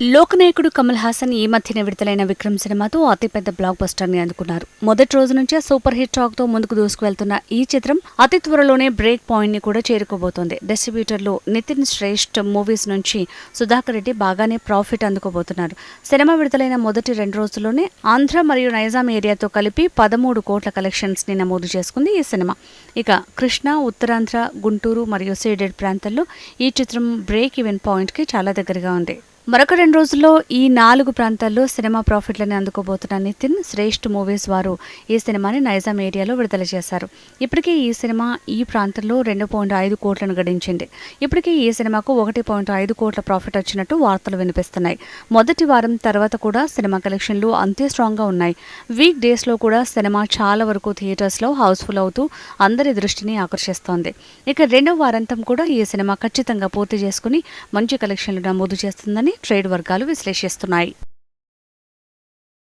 లోకనాయకుడు కమల్ హాసన్ ఈ మధ్యన విడుదలైన విక్రమ్ సినిమాతో అతిపెద్ద బ్లాక్ బస్టర్ని అందుకున్నారు. మొదటి రోజు నుంచే సూపర్ హిట్ టాక్తో ముందుకు దూసుకువెళ్తున్న ఈ చిత్రం అతి త్వరలోనే బ్రేక్ పాయింట్ని కూడా చేరుకోబోతోంది. డిస్ట్రిబ్యూటర్లు నితిన్ శ్రేష్ఠ్ మూవీస్ నుంచి సుధాకర్ రెడ్డి బాగానే ప్రాఫిట్ అందుకోబోతున్నారు. సినిమా విడుదలైన మొదటి రెండు రోజుల్లోనే ఆంధ్ర మరియు నైజాం ఏరియాతో కలిపి పదమూడు కోట్ల కలెక్షన్స్ని నమోదు చేసుకుంది ఈ సినిమా. ఇక కృష్ణ ఉత్తరాంధ్ర గుంటూరు మరియు సీడెడ్ ప్రాంతాల్లో ఈ చిత్రం బ్రేక్ ఈవెన్ పాయింట్కి చాలా దగ్గరగా ఉంది. మరొక రెండు రోజుల్లో ఈ నాలుగు ప్రాంతాల్లో సినిమా ప్రాఫిట్లని అందుకోబోతున్న నితిన్ శ్రేష్ఠ్ మూవీస్ వారు ఈ సినిమాని నైజాం ఏరియాలో విడుదల చేశారు. ఇప్పటికే ఈ సినిమా ఈ ప్రాంతంలో రెండు పాయింట్ ఐదు కోట్లను గడించింది. ఇప్పటికే ఈ సినిమాకు ఒకటి పాయింట్ ఐదు కోట్ల ప్రాఫిట్ వచ్చినట్టు వార్తలు వినిపిస్తున్నాయి. మొదటి వారం తర్వాత కూడా సినిమా కలెక్షన్లు అంతే స్ట్రాంగ్గా ఉన్నాయి. వీక్ డేస్లో కూడా సినిమా చాలా వరకు థియేటర్స్లో హౌస్ఫుల్ అవుతూ అందరి దృష్టిని ఆకర్షిస్తోంది. ఇక రెండో వారాంతం కూడా ఈ సినిమా ఖచ్చితంగా పూర్తి చేసుకుని మంచి కలెక్షన్లు నమోదు చేస్తుందని ట్రేడ్ వర్గాలు విశ్లేషిస్తున్నాయి.